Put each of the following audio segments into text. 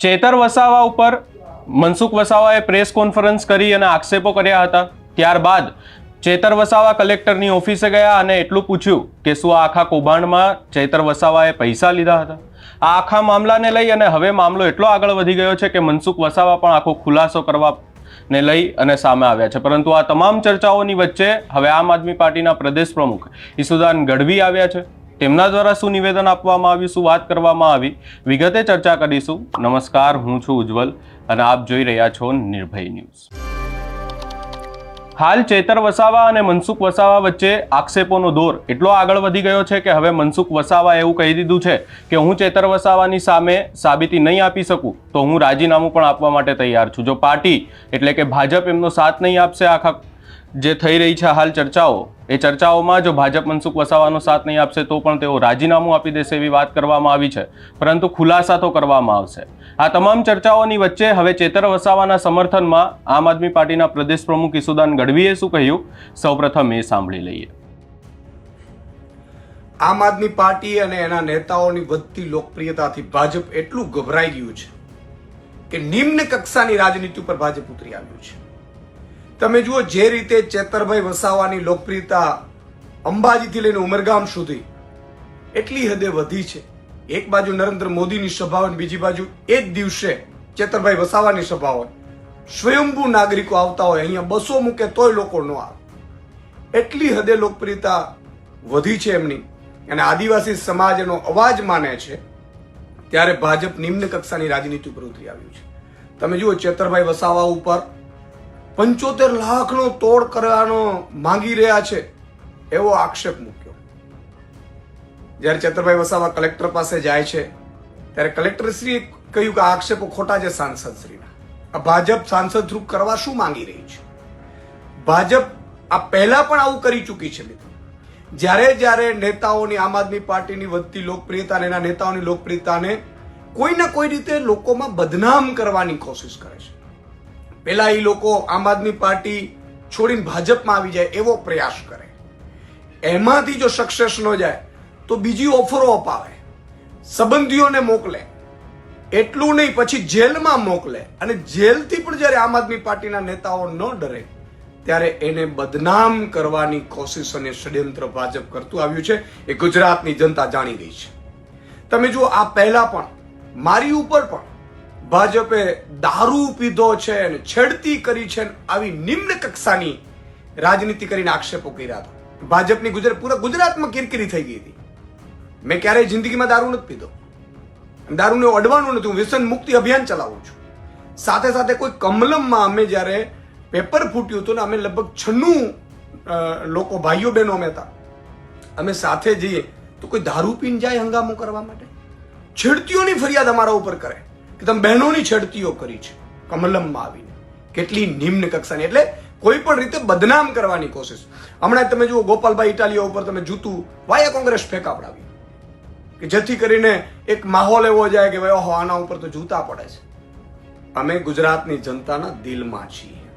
ચેતર વસાવા ઉપર મનસુખ વસાવાએ press conference કરી અને આક્ષેપો કર્યા હતા. ત્યારબાદ ચેતર વસાવા કલેક્ટરની ઓફિસે ગયા અને એટલું પૂછ્યું કે શું આ આખા કૌભાંડમાં ચેતર વસાવાએ પૈસા લીધા હતા? આ આખા મામલાને લઈ અને હવે મામલો એટલો આગળ વધી ગયો છે કે મનસુખ વસાવા પણ આખો ખુલાસો કરવા ને લઈ અને સામે આવ્યા છે. પરંતુ આ તમામ ચર્ચાઓની વચ્ચે હવે આમ આદમી પાર્ટીના પ્રદેશ પ્રમુખ ઈસુદાન ગઢવી આવ્યા છે. તેમના દ્વારા શું નિવેદન આપવામાં આવ્યું, શું વાત કરવામાં આવી, વિગતે ચર્ચા કરીશું. નમસ્કાર, હું છું ઉજ્જવલ અને આપ જોઈ રહ્યા છો નિર્ભય ન્યૂઝ. હાલ ચેતર વસાવા અને મનસુખ વસાવા વચ્ચે આક્ષેપોનો દોર એટલો આગળ વધી ગયો છે કે હવે મનસુખ વસાવા એવું કહી દીધું છે કે હું ચેતર વસાવાની સામે સાબિતી નહીં આપી શકું, તો હું રાજીનામું પણ આપવા માટે તૈયાર છું. જો પાર્ટી એટલે કે ભાજપ એમનો સાથ નહીં આપશે આખા જે થઈ રહી છે હાલ ચર્ચાઓ, એ ચર્ચાઓમાં જો ભાજપ મનસુખ વસાવાનો સાથ નહીં આપશે તો પણ તેઓ રાજીનામું આપી દેશે એવી વાત કરવામાં આવી છે. પરંતુ ખુલાસા તો કરવામાં આવશે. આ તમામ ચર્ચાઓની વચ્ચે હવે ચેતર વસાવાના સમર્થનમાં આમ આદમી પાર્ટીના પ્રદેશ પ્રમુખ ઈસુદાન ગઢવીએ શું કહ્યું? સૌપ્રથમ એ સાંભળી લઈએ. આમ આદમી પાર્ટી અને એના નેતાઓની વધતી લોકપ્રિયતાથી ભાજપ એટલું ગભરાઈ ગયું છે કે નિમ્ન કક્ષાની રાજનીતિ ઉપર ભાજપ ઉતરી આવ્યું છે. તમે જુઓ જે રીતે ચેતરભાઈ વસાવાની લોકપ્રિયતા અંબાજીથી લઈને ઉમરગામ સુધી એટલી હદે વધી છે. એક બાજુ નરેન્દ્ર મોદીની સભા હોય બીજી બાજુ એ જ દિવસે ચેતરભાઈ વસાવાની સભા હોય. સ્વયંભૂ નાગરિકો આવતા હોય, અહીંયા બસો મૂકે તોય લોકો ન આવે. એટલી હદે લોકપ્રિયતા વધી છે એમની. અને આદિવાસી સમાજ એનો અવાજ માને છે, ત્યારે ભાજપ નિમ્ન કક્ષાની રાજનીતિ ઉપર ઉતરી આવ્યું છે. તમે જુઓ ચેતરભાઈ વસાવા ઉપર પંચોતેર લાખનો તોડ કરવાનો માંગી રહ્યા છે એવો આક્ષેપ મૂક્યો. જ્યારે ચંદ્રભાઈ વસાવા કલેક્ટર પાસે જાય છે, ત્યારે કલેક્ટરશ્રીએ કહ્યું કે આક્ષેપો ખોટા છે સાંસદશ્રીના. આ ભાજપ સાંસદ રૂપ કરવા શું માંગી રહી છે? ભાજપ આ પહેલા પણ આવું કરી ચૂકી છે મિત્રો. જ્યારે જ્યારે નેતાઓની આમ આદમી પાર્ટીની વધતી લોકપ્રિયતા એના નેતાઓની લોકપ્રિયતાને કોઈ ના કોઈ રીતે લોકોમાં બદનામ કરવાની કોશિશ કરે છે. પેલા એ લોકો આમ આદમી પાર્ટી છોડીને ભાજપમાં આવી જાય એવો પ્રયાસ કરે. એમાંથી જો સક્સેસ ન જાય, તો બીજી ઓફરો અપાવે, સંબંધીઓને મોકલે. એટલું નહીં, પછી જેલમાં મોકલે. અને જેલથી પણ જ્યારે આમ આદમી પાર્ટીના નેતાઓ ન ડરે, ત્યારે એને બદનામ કરવાની કોશિશ અને ષડયંત્ર ભાજપ કરતું આવ્યું છે. એ ગુજરાતની જનતા જાણી ગઈ છે. તમે જુઓ, આ પહેલા પણ, મારી ઉપર પણ ભાજપે દારૂ પીધો છે અને છેડતી કરી છે આવી નિમ્ન કક્ષાની રાજનીતિ કરીને આક્ષેપો કર્યા હતા. ભાજપની ગુજરાત પૂરા ગુજરાતમાં કિરકિરી થઈ ગઈ હતી. મેં ક્યારેય જિંદગીમાં દારૂ નથી પીધો. દારૂને અડવાનું નથી, હું વ્યસન મુક્તિ અભિયાન ચલાવું છું. સાથે સાથે કોઈ કમલમમાં અમે જ્યારે પેપર ફૂટ્યું હતું ને અમે લગભગ છન્નું લોકો ભાઈઓ બહેનો અમે હતા. અમે સાથે જઈએ તો કોઈ દારૂ પીને જાય હંગામો કરવા માટે? છેડતીઓની ફરિયાદ અમારા ઉપર કરે. કે તમે બહેનોની છેડતીઓ કરી છે, કમલમમાં આવીને. કેટલી નિમ્ન કક્ષાની. એટલે કોઈ પણ રીતે બદનામ કરવાની કોશિશ. હમણાં તમે જુઓ, ગોપાલભાઈ ઇટાલિયા ઉપર તમે જૂતું, વાયા કોંગ્રેસ ફેંકાવડાવી. કે જેથી કરીને એક માહોલ એવો જાય કે ભાઈ, ઓહો, આના ઉપર તો જૂતા પડે છે. અમે ગુજરાતની જનતાના દિલમાં છીએ.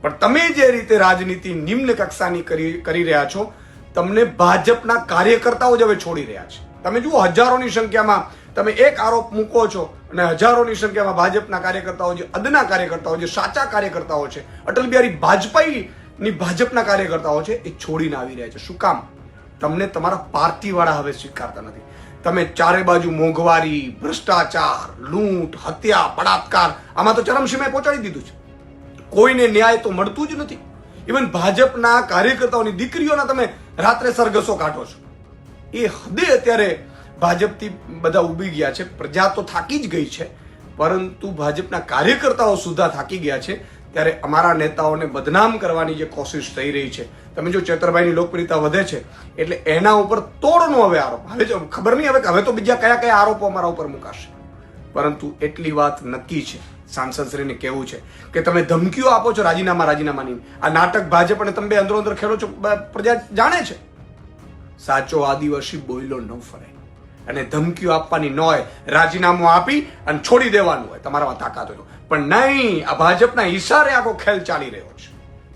પણ તમે જે રીતે રાજનીતિ નિમ્ન કક્ષાની કરી કરી રહ્યા છો, તમને ભાજપના કાર્યકર્તાઓ જ હવે છોડી રહ્યા છે. તમે જુઓ, હજારોની સંખ્યામાં તમે એક આરોપ મૂકો છો અને હજારોની સંખ્યામાં ભાજપના કાર્યકર્તાઓ જે, અદના કાર્યકર્તાઓ જે, સાચા કાર્યકર્તાઓ છે, અટલ બિહારી વાજપેયીની ભાજપના કાર્યકર્તાઓ છે, એ છોડીને આવી રહ્યા છે. શું કામ? તમને તમારા પાર્ટીવાળા હવે સ્વીકારતા નથી. તમે ચારે બાજુ મોંઘવારી, ભ્રષ્ટાચાર, લૂંટ, હત્યા, બળાત્કાર, આમાં તો ચરમસીમાએ પહોંચાડી દીધું છે. કોઈને ન્યાય તો મળતું જ નથી. ઇવન ભાજપના કાર્યકર્તાઓની દીકરીઓના તમે રાત્રે સરઘસો કાઢો છો. એ હદે અત્યારે ભાજપથી બધા ઊભી ગયા છે. પ્રજા તો થાકી જ ગઈ છે, પરંતુ ભાજપના કાર્યકર્તાઓ સુધા થાકી ગયા છે. ત્યારે અમારા નેતાઓને બદનામ કરવાની જે કોશિશ થઈ રહી છે, તમે જો ચેતરભાઈની લોકપ્રિયતા વધે છે, એટલે એના ઉપર તોડનો હવે આરોપ. હવે જો ખબર નહીં હવે હવે તો બીજા કયા કયા આરોપો અમારા ઉપર મુકાશે. પરંતુ એટલી વાત નક્કી છે સાંસદશ્રીને કહેવું છે કે તમે ધમકીઓ આપો છો રાજીનામા રાજીનામાની આ નાટક ભાજપ અને તમે અંદરો અંદર ખેલો છો પ્રજા જાણે છે. સાચો આદિવાસી બોયલો ન ફરે. અને ધમકીઓ આપવાની ન હોય, રાજીનામું આપી અને છોડી દેવાનું હોય. તમારામાં તાકાત હોય પણ નહીં, આ ભાજપના ઈશારે આખો ખેલ ચાલી રહ્યો છે.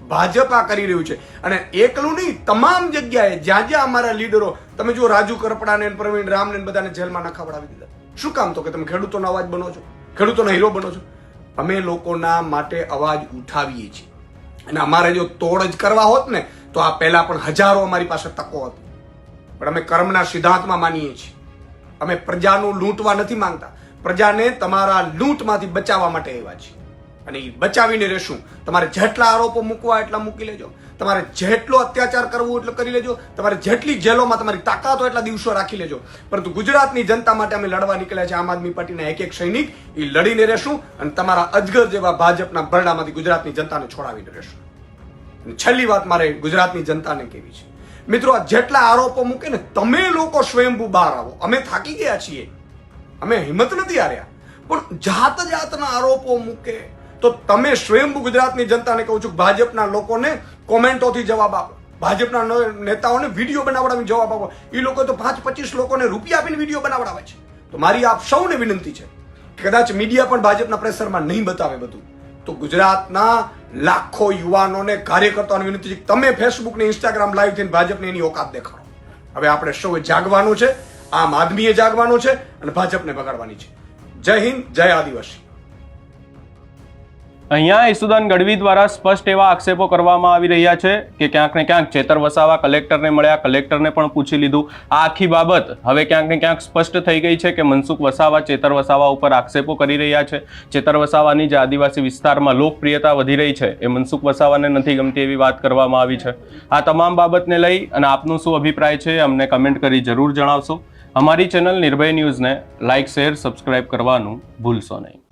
ભાજપ આ કરી રહ્યું છે. અને એકલું નહીં, તમામ જગ્યાએ જ્યાં જ્યાં અમારા લીડરો, તમે જો રાજુ કરપડાને પ્રવીણ રામને બધાને જેલમાં નખાવડાવી દીધા. શું કામ તો કે તમે ખેડૂતોનો અવાજ બનો છો? ખેડૂતોના હીરો બનો છો? અમે લોકોના માટે અવાજ ઉઠાવીએ છીએ. અને અમારે જો તોડ જ કરવા હોત ને, તો આ પહેલા પણ હજારો અમારી પાસે તકો હતી. પણ અમે કર્મના સિદ્ધાંતમાં માનીએ છીએ. અમે પ્રજાનું લૂંટવા નથી માંગતા. પ્રજાને તમારા લૂંટમાંથી બચાવવા માટે આવ્યા છીએ. અને એ બચાવીને રહેશું. તમારે જેટલા આરોપો મૂકવા એટલા મૂકી લેજો. તમારે જેટલો અત્યાચાર કરવો એટલો કરી લેજો. તમારે જેટલી જેલોમાં તમારી તાકાત હોય એટલા દિવસો રાખી લેજો. પરંતુ ગુજરાતની જનતા માટે અમે લડવા નીકળ્યા છે આમ આદમી પાર્ટીના એક એક સૈનિક. એ લડીને રહેશું અને તમારા અજગર જેવા ભાજપના ભરણામાંથી ગુજરાતની જનતાને છોડાવીને રહેશું. છેલ્લી વાત મારે ગુજરાતની જનતાને કેવી છે. મિત્રો જેટલા આરોપો મૂકે ને તમે લોકો સ્વયંભૂ બહાર આવો. અમે થાકી ગયા છીએ. અમે હિંમત નથી હાર્યા. પણ જાત જાતના આરોપો મૂકે તો તમે સ્વયંભૂ ગુજરાતની જનતાને કહું છું ભાજપના લોકોને કોમેન્ટોથી જવાબ આપો. ભાજપના નેતાઓને વીડિયો બનાવડાવી જવાબ આપો. એ લોકો તો પાંચ પચીસ લોકોને રૂપિયા આપીને વીડિયો બનાવડાવે છે. તો મારી આપ સૌને વિનંતી છે કદાચ મીડિયા પણ ભાજપના પ્રેશરમાં નહીં બતાવે બધું. તો ગુજરાતના લાખો યુવાનોને કાર્યકર્તાઓને વિનંતી છે તમે ફેસબુક ને ઇન્સ્ટાગ્રામ લાઈવ થઈને ભાજપને એની ઓકાત દેખાડો. હવે આપણે સૌએ જાગવાનું છે, આમ આદમીએ જાગવાનું છે અને ભાજપને બગાડવાની છે. જય હિન્દ, જય આદિવાસી. અહીંયા ઈસુદાન ગઢવી દ્વારા સ્પષ્ટ એવા આક્ષેપો કરવામાં આવી રહ્યા છે કે ક્યાંક ને ક્યાંક ચેતર વસાવા કલેક્ટરને મળ્યા, કલેક્ટરને પણ પૂછી લીધું. આ આખી બાબત હવે ક્યાંક ને ક્યાંક સ્પષ્ટ થઈ ગઈ છે કે મનસુખ વસાવા ચેતર વસાવા ઉપર આક્ષેપો કરી રહ્યા છે. ચેતર વસાવાની જે આદિવાસી વિસ્તારમાં લોકપ્રિયતા વધી રહી છે, એ મનસુખ વસાવાને નથી ગમતી એવી વાત કરવામાં આવી છે. આ તમામ બાબતને લઈ અને આપનું શું અભિપ્રાય છે, અમને કમેન્ટ કરી જરૂર જણાવશો. અમારી ચેનલ નિર્ભય ન્યૂઝને લાઇક શેર, સબસ્ક્રાઇબ કરવાનું ભૂલશો નહીં.